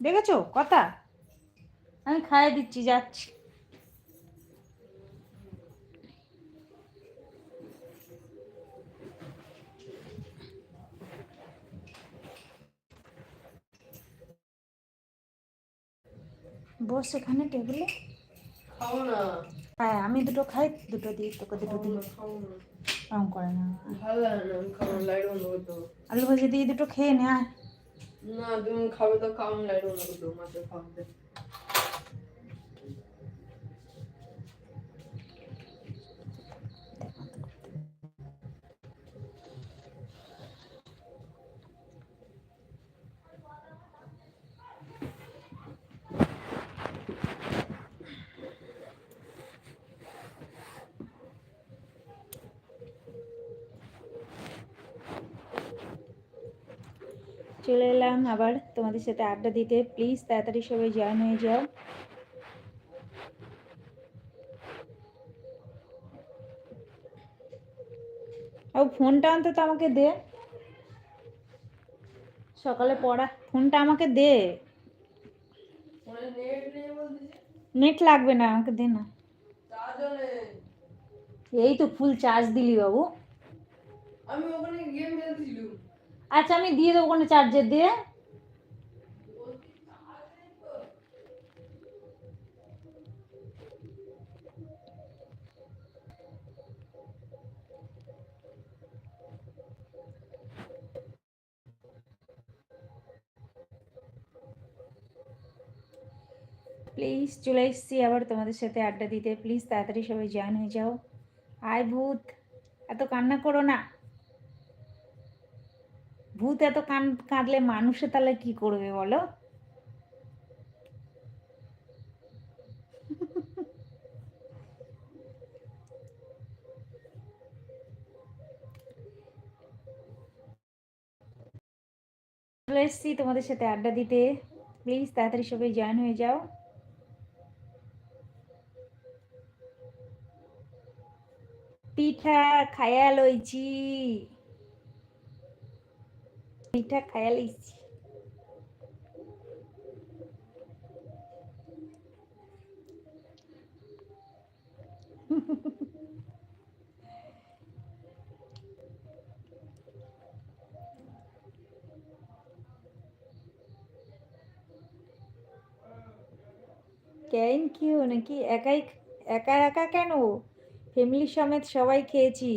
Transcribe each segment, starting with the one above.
দেখেছ কথা? আমি খাইয়ে দিচ্ছি যাচ্ছি। বস এখানে টেবিলে? খাও না। হ্যাঁ আমি দুটো খাই দুটো দিই তোকে দুটো দিই। খাও এরকম করে না। আলু ভাজি দিয়ে দুটো খেয়ে নে আয়। না তুমি খাবে তো খাও করতে হবে, মাছের খাওয়াতে চলে এলাম আবার তোমাদের সাথে আড্ডা দিতে। প্লিজ তাড়াতাড়ি সবাই জয়েন হয়ে যাও। ও, ফোনটা অন্তত আমাকে দে। সকালে পড়া। ফোনটা আমাকে দে। ফোনে নেট নেই বলতেছে নেট লাগবে না, আমাকে দে না। চার্জও নেই এই তো ফুল চার্জ দিলি বাবু। আমি ওখানে গেম খেলছিলাম আচ্ছা আমি দিয়ে দেবো কোনো চার্জার দিয়ে। প্লিজ চলে এসেছি আবার তোমাদের সাথে আড্ডা দিতে। প্লিজ তাড়াতাড়ি সবাই জয়েন হয়ে যাও। আয় ভূত, এত কান্না করো না। ভূত এত কান, কাঁদলে মানুষে তাহলে কি করবে বলো? চলে এসেছি তোমাদের সাথে আড্ডা দিতে। প্লিজ তাড়াতাড়ি সবাই জয়েন হয়ে যাও। পিঠা, খায়া লইছি। পিঠা খায়া লইছি থ্যাংক ইউ নাকি? একাই একা একা কেন? ফ্যামিলি সমেত সবাই খেয়েছি।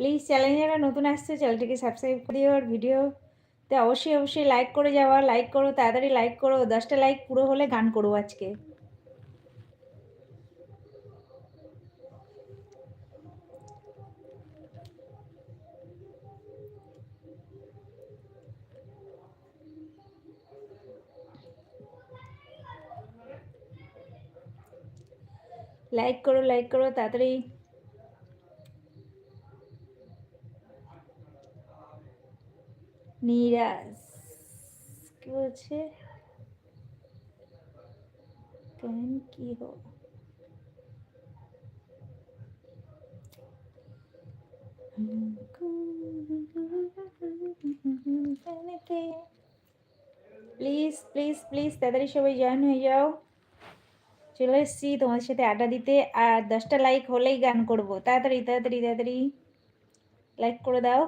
প্লিজ চ্যানেল যারা নতুন আসছে চ্যানেলটিকে সাবস্ক্রাইব করে আর ভিডিওতে অবশ্যই অবশ্যই লাইক করে যাওয়া লাইক করো, তাড়াতাড়ি লাইক করো। দশটা লাইক পুরো হলে গান করব আজকে। লাইক করো লাইক করো, তাড়াতাড়ি নিরাজ, কি বলছে? কেন কি হো? প্লিজ প্লিজ প্লিজ তাড়াতাড়ি সবাই জয়েন হয়ে যাও। চলে এসেছি তোমাদের সাথে আড্ডা দিতে। আর দশটা লাইক হলেই গান করব। তাড়াতাড়ি তাড়াতাড়ি তাড়াতাড়ি। লাইক করে দাও।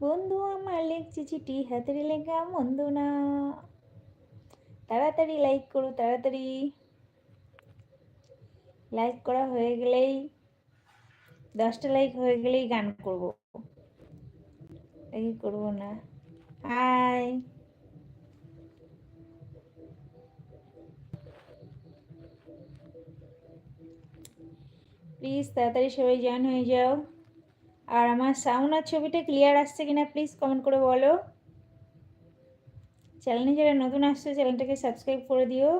বন্ধু, আমার লিখছি চিঠি। হাতের লেখা, বন্ধু না। তাড়াতাড়ি লাইক করো, তাড়াতাড়ি। লাইক করা হয়ে গেলেই, দশটা লাইক হয়ে গেলেই গান করব। এই করব না। হাই প্লিজ তাড়াতাড়ি সবাই জয়েন হয়ে যাও। আর আমার সাউন্ড আর ছবিটা ক্লিয়ার আসছে কিনা প্লিজ কমেন্ট করে বলো। চ্যানেলে যারা নতুন আসছে চ্যানেলটাকে সাবস্ক্রাইব করে দিও।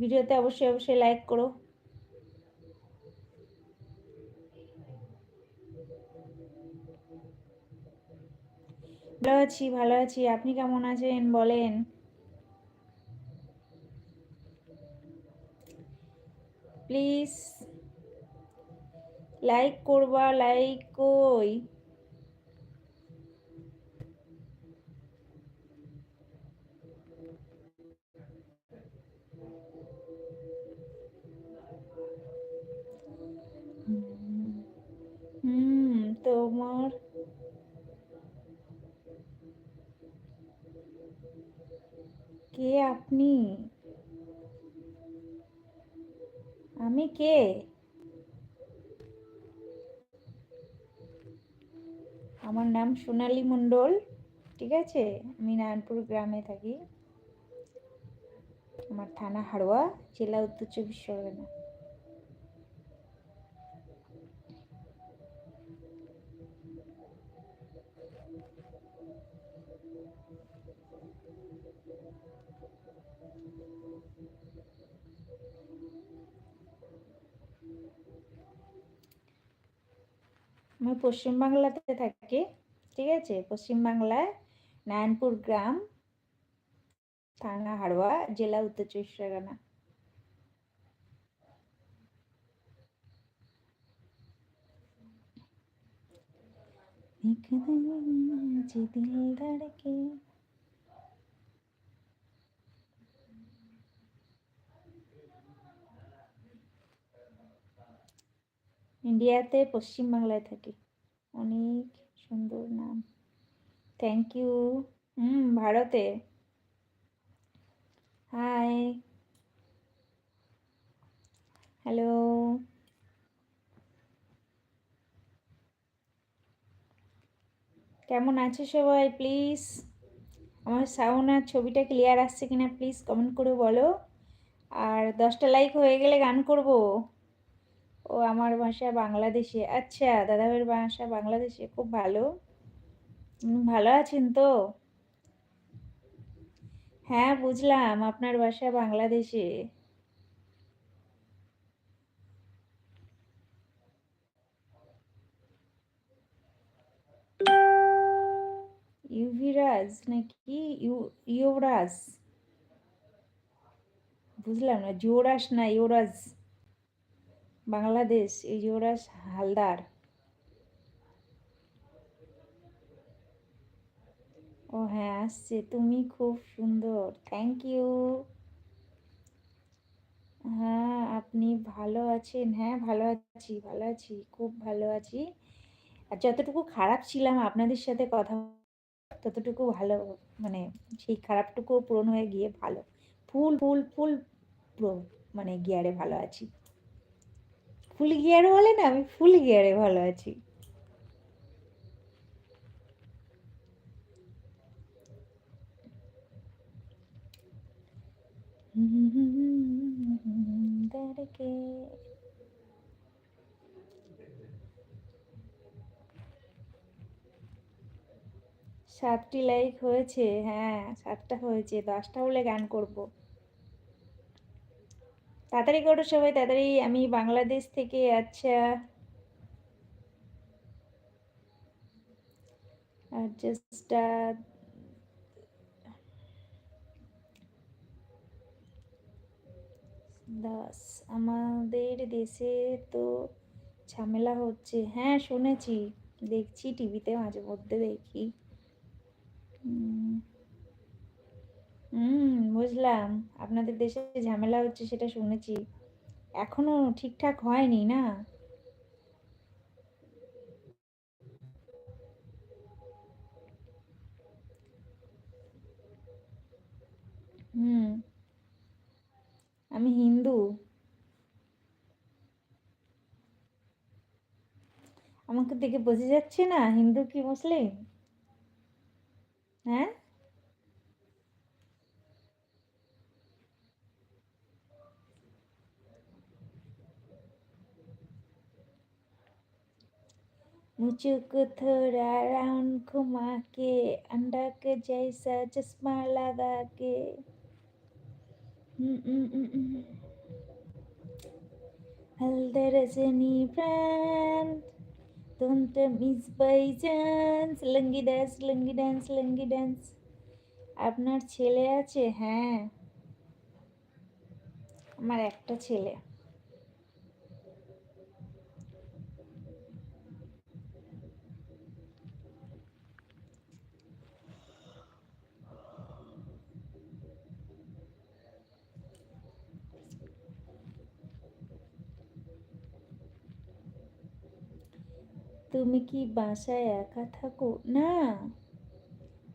ভিডিওতে অবশ্যই অবশ্যই লাইক করো। ভালো আছি ভালো আছি। আপনি কেমন আছেন? বলেন। প্লিজ লাইক করবা লাইক কই? হুম তোমার? কে আপনি? আমি কে? আমার নাম সোনালি মণ্ডল, ঠিক আছে? আমি নারায়ণপুর গ্রামে থাকি। আমার থানা হাড়োয়া, জেলা উত্তর চব্বিশ পরগনা। আমি পশ্চিমবাংলাতে থাকি ঠিক আছে পশ্চিমবাংলায় নারায়ণপুর গ্রাম থানা হাড়োয়া জেলা উত্তর চব্বিশ পরগনা एक दिन आज दिल धड़के ইন্ডিয়াতে পশ্চিমবাংলায় থাকি। অনেক সুন্দর নাম। থ্যাংক ইউ হুম, ভারতে। হাই হ্যালো কেমন আছে সবাই? প্লিজ আমার সাউন্ড আর ছবিটা ক্লিয়ার আসছে কিনা প্লিজ কমেন্ট করে বলো। আর দশটা লাইক হয়ে গেলে গান করব। ও আমার ভাষা বাংলাদেশে। আচ্ছা দাদাভাইয়ের ভাষা বাংলাদেশে, খুব ভালো। ভালো আছেন তো? হ্যাঁ বুঝলাম, আপনার বাসা বাংলাদেশে। ইউভিরাজ নাকি? ইউ, ইউরাজ। বুঝলাম না যুবরাজ না, ইউরাজ। বাংলাদেশ যুবরাজ হালদার। ও হ্যাঁ আসছে। তুমি খুব সুন্দর। থ্যাংক ইউ হ্যাঁ আপনি ভালো আছেন? হ্যাঁ ভালো আছি ভালো আছি, খুব ভালো আছি। আর যতটুকু খারাপ ছিলাম আপনাদের সাথে কথা, ততটুকু ভালো মানে সেই খারাপটুকু পূরণ হয়ে গিয়ে ভালো। ফুল ফুল ফুল মানে গিয়ারে ভালো আছি। ফুল গিয়ারে বলে না, আমি ফুল গিয়ারে ভালো আছি। সাতটি লাইক হয়েছে হ্যাঁ সাতটা হয়েছে, দশটা হলে গান করব। তাড়াতাড়ি করো সবাই, তাড়াতাড়ি। আমি বাংলাদেশ থেকে আচ্ছা। দাস, আমাদের দেশে তো ঝামেলা হচ্ছে। হ্যাঁ শুনেছি। দেখছি টিভিতে মাঝে মধ্যে দেখি। হুম, বুঝলাম। আপনাদের দেশে ঝামেলা হচ্ছে সেটা শুনেছি। এখনও ঠিকঠাক হয়নি না? হুম। আমি হিন্দু। আমাকে দেখে বোঝা যাচ্ছে না, হিন্দু কি মুসলিম? হ্যাঁ? मुझको थोड़ा राउंड घुमा के अंडा के जैसा चश्मा लगा के हम्म, हम्म, हम्म, हम्म। Haldar Rajni brand don't miss by chance lungi dance lungi dance lungi dance আপনার ছেলে আছে হ্যাঁ আমার একটা ছেলে তুমি কি বাসায় একা থাকো? না।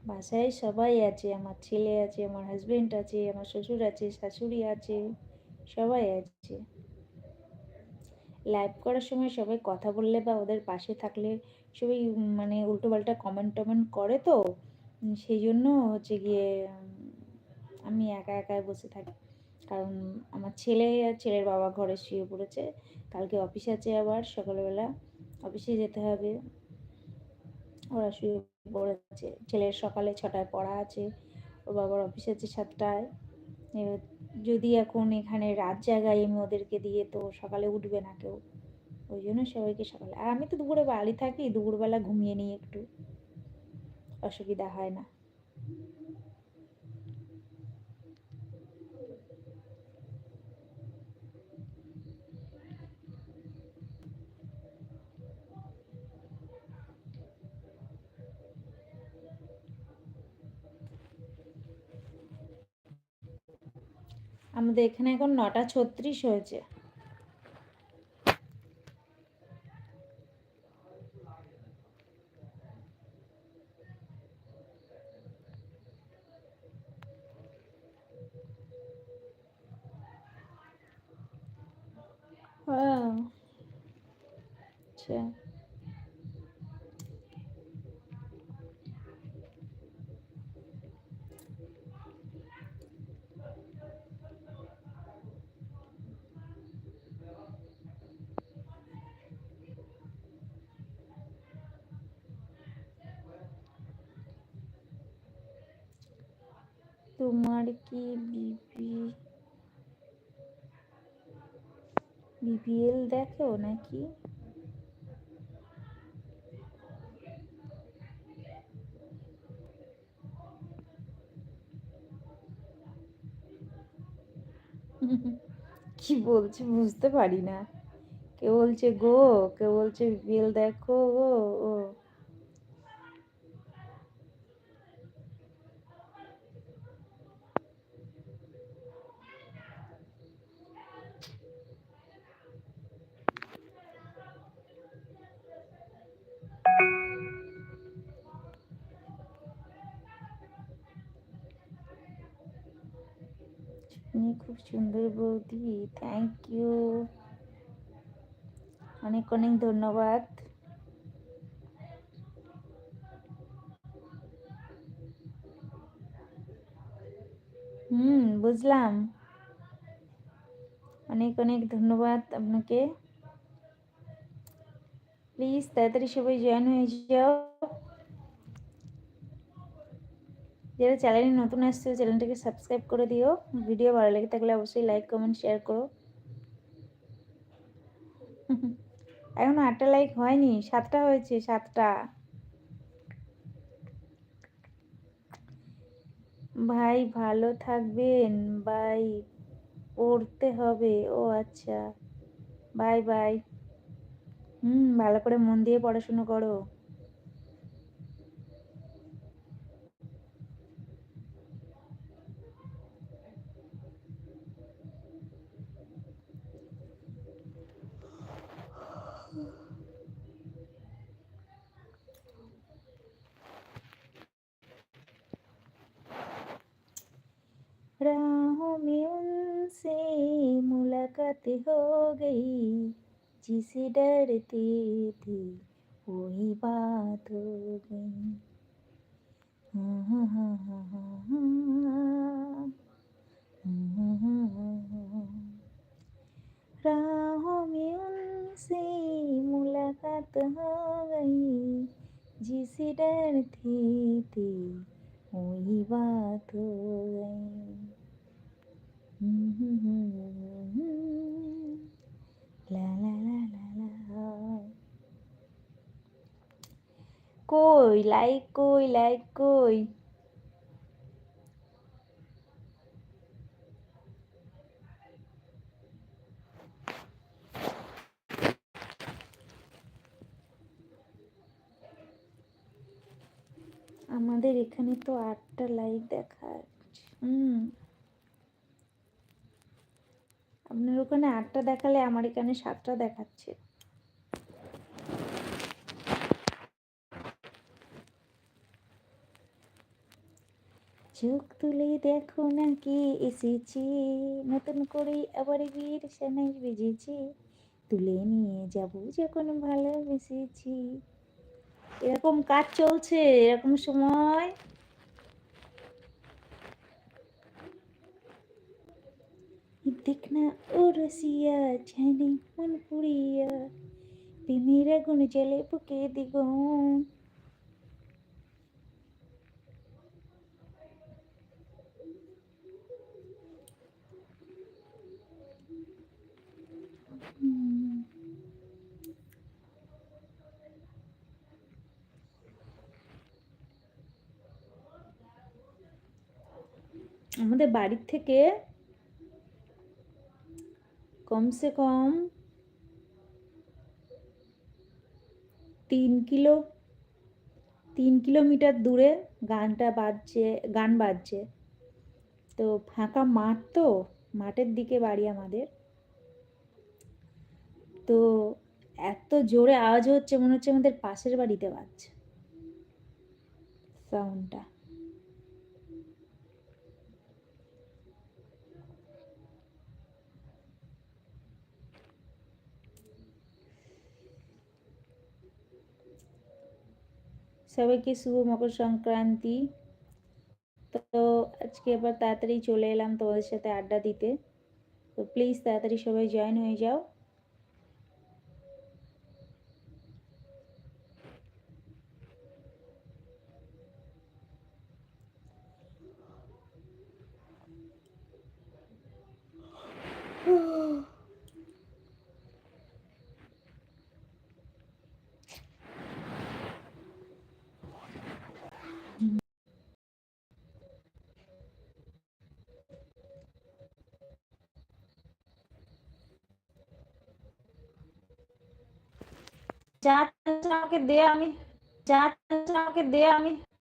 বাসায় সবাই আছে, আমার ছেলে আছে, আমার হাজবেন্ড আছে, আমার শ্বশুর আছে, শাশুড়ি আছে, সবাই আছে। লাইভ করার সময় সবাই কথা বললে বা ওদের পাশে থাকলে সবাই মানে উল্টোপাল্টা কমেন্ট টমেন্ট করে তো। সেই জন্য হচ্ছে গিয়ে আমি একা একাই বসে থাকি। কারণ আমার ছেলে আর ছেলের বাবা ঘরে শুয়ে পড়েছে, কালকে অফিস আছে আবার সকালবেলা। অফিসে যেতে হবে। ওরা শুয়ে পড়েছে। ছেলের সকালে ছটায় পড়া আছে। ওর বাবার অফিস আছে সাতটায়। যদি এখন এখানে রাত জায়গায় আমি ওদেরকে দিয়ে তো সকালে উঠবে না কেউ। ওই জন্য সবাইকে সকালে আর আমি তো দুপুরে বাড়ি থাকি, দুপুরবেলা ঘুমিয়ে নিই একটু। অসুবিধা হয় না। আমাদের এখানে এখন নটা ছত্রিশ হয়েছে। তোমার কি বিপি বিপিএল দেখো নাকি? কি বলছে বুঝতে পারি না। কে বলছে গো? কে বলছে বিপিএল দেখো? গো ও। খুব সুন্দর বৌদি থ্যাংক ইউ অনেক অনেক ধন্যবাদ। হুম, বুঝলাম। অনেক অনেক ধন্যবাদ আপনাকে। প্লিজ তাড়াতাড়ি সবাই জয়েন হয়ে যাও। যারা চ্যানেলে নতুন আসছে চ্যানেলটাকে সাবস্ক্রাইব করে দিও। ভিডিও ভালো লেগে থাকলে অবশ্যই লাইক কমেন্ট শেয়ার করো। এখনও আটটা লাইক হয়নি, সাতটা হয়েছে, সাতটা। ভাই ভালো থাকবেন বাই পড়তে হবে, ও আচ্ছা। Bye bye. হুম, ভালো করে মন দিয়ে পড়াশুনো করো। ताकत हो गई। जिस डरती थी, वही बात हो गई। राहों में उनसे मुलाकात हो गई। जिस डरती थी, वही बात हो गई। কই লাইক কই লাইক কই আমাদের এখানে তো আটটা লাইক দেখায় হুম। আপনার ওখানে আটটা দেখালে আমার এখানে সাতটা দেখাচ্ছে। চোখ তুলে দেখো নাকি এসেছি? নতুন করে আবার বীর সেনাই বেজেছি। তুলে নিয়ে যাব যখন ভালোবেসেছি। এরকম কাজ চলছে, এরকম সময় দেখ না ও রসিয়া জানি মন পুড়িয়া প্রেমের আগুন জ্বলে বুকে হুম। আমাদের বাড়ির থেকে কমসে কম তিন কিলো তিন কিলোমিটার দূরে গানটা বাজছে, গান বাজছে। তো ফাঁকা মাঠ তো, মাঠের দিকে বাড়ি আমাদের। তো এত জোরে আওয়াজ হচ্ছে, মনে হচ্ছে আমাদের পাশের বাড়িতে বাজছে। সাউন্ডটা সবাইকে শুভ মকর সংক্রান্তি। তো আজকে আবার তাড়াতাড়ি চলে এলাম তোমাদের সাথে আড্ডা দিতে। তো প্লিজ তাড়াতাড়ি সবাই জয়েন হয়ে যাও। যা চাইছে আমাকে দে আমি যা চাইছে আমাকে দে আমি